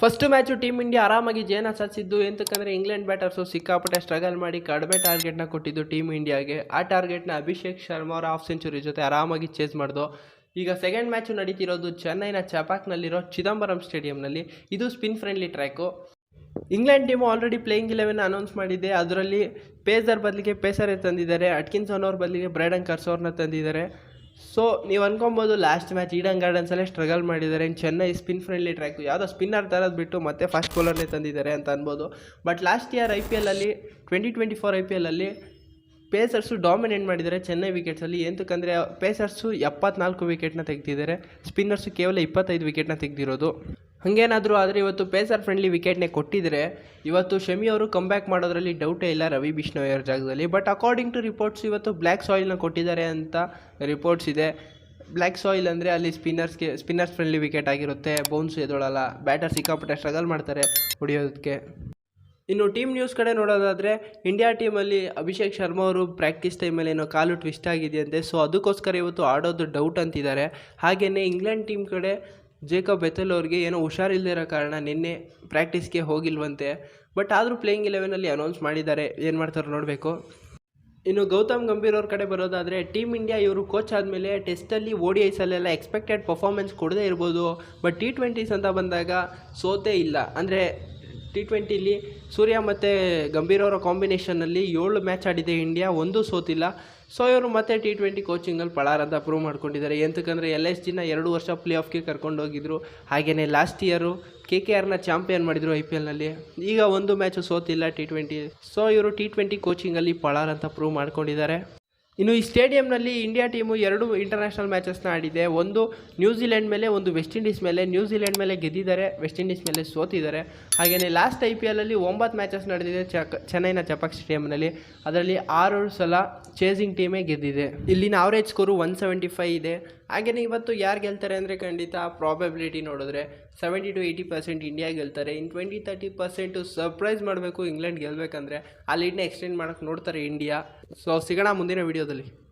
First match team India ಆರಾಮಾಗಿ ಜಯನ ಸಾಧಿಸಿದ್ದು. ಎಂತಕ್ಕಂದರೆ England ಬ್ಯಾಟರ್ಸು ಸಿಕ್ಕಾಪಟ್ಟೆ ಸ್ಟ್ರಗಲ್ ಮಾಡಿ ಕಡಿಮೆ ಟಾರ್ಗೆಟ್ನ ಕೊಟ್ಟಿದ್ದು ಟೀಮ್ ಇಂಡಿಯಾಗೆ ಆ ಟಾರ್ಗೆಟ್ನ ಅಭಿಷೇಕ್ ಶರ್ಮಾ ಅವರ ಹಾಫ್ ಸೆಂಚುರಿ ಜೊತೆ ಆರಾಮಾಗಿ ಚೇಸ್ ಮಾಡಿದ್ರು ಈಗ ಸೆಕೆಂಡ್ ಮ್ಯಾಚು ನಡೀತಿರೋದು ಚೆನ್ನೈನ ಚಪಾಕ್ನಲ್ಲಿರೋ ಚಿದಂಬರಂ ಸ್ಟೇಡಿಯಂನಲ್ಲಿ ಇದು spin friendly track England team already playing eleven announce ಮಾಡಿದೆ. ಅದರಲ್ಲಿ ಪೇಸರ್ ಬದಲಿಗೆ ಪೇಸರೇ ತಂದಿದ್ದಾರೆ. ಅಟ್ಕಿನ್ಸನ್ ಅವ್ರ ಬದಲಿಗೆ ಬ್ರೈಡನ್ ಕರ್ಸೋರ್ನ ತಂದಿದ್ದಾರೆ. ಸೊ ನೀವು ಅನ್ಕೊಬೋದು ಲಾಸ್ಟ್ ಮ್ಯಾಚ್ ಈಡನ್ ಗಾರ್ಡನ್ಸಲ್ಲೇ ಸ್ಟ್ರಗಲ್ ಮಾಡಿದ್ದಾರೆ. ಇನ್ನು ಚೆನ್ನೈ ಸ್ಪಿನ್ ಫ್ರೆಂಡ್ಲಿ ಟ್ರ್ಯಾಕು ಯಾವುದೋ ಸ್ಪಿನ್ನರ್ ತರೋದು ಬಿಟ್ಟು ಮತ್ತೆ ಫಾಸ್ಟ್ ಬೌಲರ್ನೇ ತಂದಿದ್ದಾರೆ ಅಂತ ಅನ್ಬೋದು. But last year I P ಎಲ್ಲಲ್ಲಿ twenty twenty four I P ಎಲ್ಲಲ್ಲಿ ಪೇಸರ್ಸು dominate ಮಾಡಿದ್ದಾರೆ ಚೆನ್ನೈ ವಿಕೆಟ್ಸಲ್ಲಿ ಎಂತಕ್ಕಂದರೆ ಪೇಸರ್ಸು ಎಪ್ಪತ್ನಾಲ್ಕು ವಿಕೆಟ್ನ ತೆಗೆದಿದ್ದಾರೆ. ಸ್ಪಿನ್ನರ್ಸು ಕೇವಲ ಇಪ್ಪತ್ತೈದು ವಿಕೆಟ್ನ ತೆಗೆದಿರೋದು. ಹಾಗೇನಾದರೂ ಆದರೆ ಇವತ್ತು ಪೇಸರ್ ಫ್ರೆಂಡ್ಲಿ ವಿಕೆಟ್ನೇ ಕೊಟ್ಟಿದ್ರೆ, ಇವತ್ತು ಶಮಿ ಅವರು ಕಮ್ಬ್ಯಾಕ್ ಮಾಡೋದ್ರಲ್ಲಿ ಡೌಟೇ ಇಲ್ಲ ರವಿ ಬಿಷ್ಣೋಯ್ ಅವ್ರ ಜಾಗದಲ್ಲಿ. ಬಟ್ ಅಕಾರ್ಡಿಂಗ್ ಟು ರಿಪೋರ್ಟ್ಸ್ ಇವತ್ತು ಬ್ಲ್ಯಾಕ್ ಸಾಯಿಲ್ನ ಕೊಟ್ಟಿದ್ದಾರೆ ಅಂತ ರಿಪೋರ್ಟ್ಸ್ ಇದೆ. ಬ್ಲ್ಯಾಕ್ ಸಾಯಿಲ್ ಅಂದರೆ ಅಲ್ಲಿ ಸ್ಪಿನ್ನರ್ಸ್ಗೆ ಸ್ಪಿನ್ನರ್ಸ್ ಫ್ರೆಂಡ್ಲಿ ವಿಕೆಟ್ ಆಗಿರುತ್ತೆ. ಬೌನ್ಸ್ ಎದೊಳಲ್ಲ. ಬ್ಯಾಟರ್ ಸಿಕ್ಕಾಪಟ್ಟೆ ಸ್ಟ್ರಗಲ್ ಮಾಡ್ತಾರೆ ಹೊಡಿಯೋದಕ್ಕೆ. ಇನ್ನು ಟೀಮ್ ನ್ಯೂಸ್ ಕಡೆ ನೋಡೋದಾದರೆ ಇಂಡಿಯಾ ಟೀಮಲ್ಲಿ ಅಭಿಷೇಕ್ ಶರ್ಮಾ ಅವರು ಪ್ರಾಕ್ಟೀಸ್ ಟೈಮಲ್ಲಿ ಏನೋ ಕಾಲು ಟ್ವಿಸ್ಟ್ ಆಗಿದೆಯಂತೆ. ಸೊ ಅದಕ್ಕೋಸ್ಕರ ಇವತ್ತು ಆಡೋದು ಡೌಟ್ ಅಂತಿದ್ದಾರೆ. ಹಾಗೆಯೇ ಇಂಗ್ಲೆಂಡ್ ಟೀಮ್ ಕಡೆ ಜೇಕಬ್ ಬೆಥಲ್ ಅವ್ರಿಗೆ ಏನೋ ಹುಷಾರಿಲ್ಲದೆ ಇರೋ ಕಾರಣ ನಿನ್ನೆ ಪ್ರಾಕ್ಟೀಸ್ಗೆ ಹೋಗಿಲ್ವಂತೆ. ಬಟ್ ಆದರೂ ಪ್ಲೇಯಿಂಗ್ ಇಲೆವೆನಲ್ಲಿ ಅನೌನ್ಸ್ ಮಾಡಿದ್ದಾರೆ. ಏನು ಮಾಡ್ತಾರೋ ನೋಡಬೇಕು. ಇನ್ನು ಗೌತಮ್ ಗಂಭೀರ್ ಅವ್ರ ಕಡೆ ಬರೋದಾದರೆ ಟೀಮ್ ಇಂಡಿಯಾ ಇವರು ಕೋಚ್ ಆದಮೇಲೆ ಟೆಸ್ಟಲ್ಲಿ ಓ ಡಿ ಐಸಲ್ಲೆಲ್ಲ ಎಕ್ಸ್ಪೆಕ್ಟೆಡ್ ಪರ್ಫಾರ್ಮೆನ್ಸ್ ಕೊಡದೇ ಇರ್ಬೋದು. ಬಟ್ ಟಿ ಟ್ವೆಂಟೀಸ್ ಅಂತ ಬಂದಾಗ ಸೋತೇ ಇಲ್ಲ. ಅಂದರೆ ಟಿ ಟ್ವೆಂಟಿಲಿ ಸೂರ್ಯ ಮತ್ತು ಗಂಭೀರ್ ಅವರ ಕಾಂಬಿನೇಷನಲ್ಲಿ ಏಳು ಮ್ಯಾಚ್ ಆಡಿದೆ ಇಂಡಿಯಾ ಒಂದೂ ಸೋತಿಲ್ಲ. ಸೊ ಇವರು ಮತ್ತೆ ಟಿ ಟ್ವೆಂಟಿ ಕೋಚಿಂಗಲ್ಲಿ ಪಳಾರ್ ಅಂತ ಪ್ರೂವ್ ಮಾಡ್ಕೊಂಡಿದ್ದಾರೆ. ಎಂತಕ್ಕಂದರೆ ಎಲ್ ಎಸ್ ಜಿನ ಎರಡು ವರ್ಷ ಪ್ಲೇ ಆಫ್ಗೆ ಕರ್ಕೊಂಡು ಹೋಗಿದ್ರು. ಹಾಗೆಯೇ ಲಾಸ್ಟ್ ಇಯರು ಕೆ ಕೆ ಆರ್ನ ಚಾಂಪಿಯನ್ ಮಾಡಿದರು ಐ ಪಿ ಎಲ್ನಲ್ಲಿ ಈಗ ಒಂದು ಮ್ಯಾಚು ಸೋತಿಲ್ಲ ಟಿ ಟ್ವೆಂಟಿ ಸೊ ಇವರು ಟಿ ಟ್ವೆಂಟಿ ಕೋಚಿಂಗಲ್ಲಿ ಪಳಾರ್ ಅಂತ ಪ್ರೂವ್ ಮಾಡ್ಕೊಂಡಿದ್ದಾರೆ. ಇನ್ನು ಈ ಸ್ಟೇಡಿಯಂನಲ್ಲಿ ಇಂಡಿಯಾ ಟೀಮು ಎರಡು ಇಂಟರ್ನ್ಯಾಷನಲ್ ಮ್ಯಾಚಸ್ನ ಆಡಿದೆ. ಒಂದು ನ್ಯೂಜಿಲೆಂಡ್ ಮೇಲೆ, ಒಂದು ವೆಸ್ಟ್ ಇಂಡೀಸ್ ಮೇಲೆ. ನ್ಯೂಜಿಲೆಂಡ್ ಮೇಲೆ ಗೆದ್ದಿದ್ದಾರೆ ವೆಸ್ಟ್ ಇಂಡೀಸ್ ಮೇಲೆ ಸೋತಿದ್ದಾರೆ. ಹಾಗೆಯೇ ಲಾಸ್ಟ್ ಐ ಪಿ ಎಲಲ್ಲಿ ಒಂಬತ್ತು ಮ್ಯಾಚಸ್ ನಡೆದಿದೆ ಚಕ್, ಚೆನ್ನೈನ ಚಪಾಕ್ ಸ್ಟೇಡಿಯಂನಲ್ಲಿ. ಅದರಲ್ಲಿ ಆರು ಸಲ ಚೇಸಿಂಗ್ ಟೀಮೇ ಗೆದ್ದಿದೆ. ಇಲ್ಲಿನ average score one seventy five ಇದೆ. ಹಾಗೆಯೇ ಇವತ್ತು ಯಾರು ಗೆಲ್ತಾರೆ ಅಂದರೆ ಖಂಡಿತ ಪ್ರಾಬಬಿಲಿಟಿ ನೋಡಿದ್ರೆ seventy to eighty percent India ಗೆಲ್ತಾರೆ. ಇನ್ನು ಟ್ವೆಂಟಿ ತರ್ಟಿ ಪರ್ಸೆಂಟು ಸರ್ಪ್ರೈಸ್ ಮಾಡಬೇಕು ಇಂಗ್ಲೆಂಡ್ ಗೆಲ್ಲಬೇಕಂದ್ರೆ ಆ ಲೀಡ್ನ ಎಕ್ಸ್ಟೆಂಡ್ ಮಾಡೋಕ್ಕೆ ನೋಡ್ತಾರೆ ಇಂಡಿಯಾ ಸೊ ಸಿಗೋಣ ಮುಂದಿನ Ándale.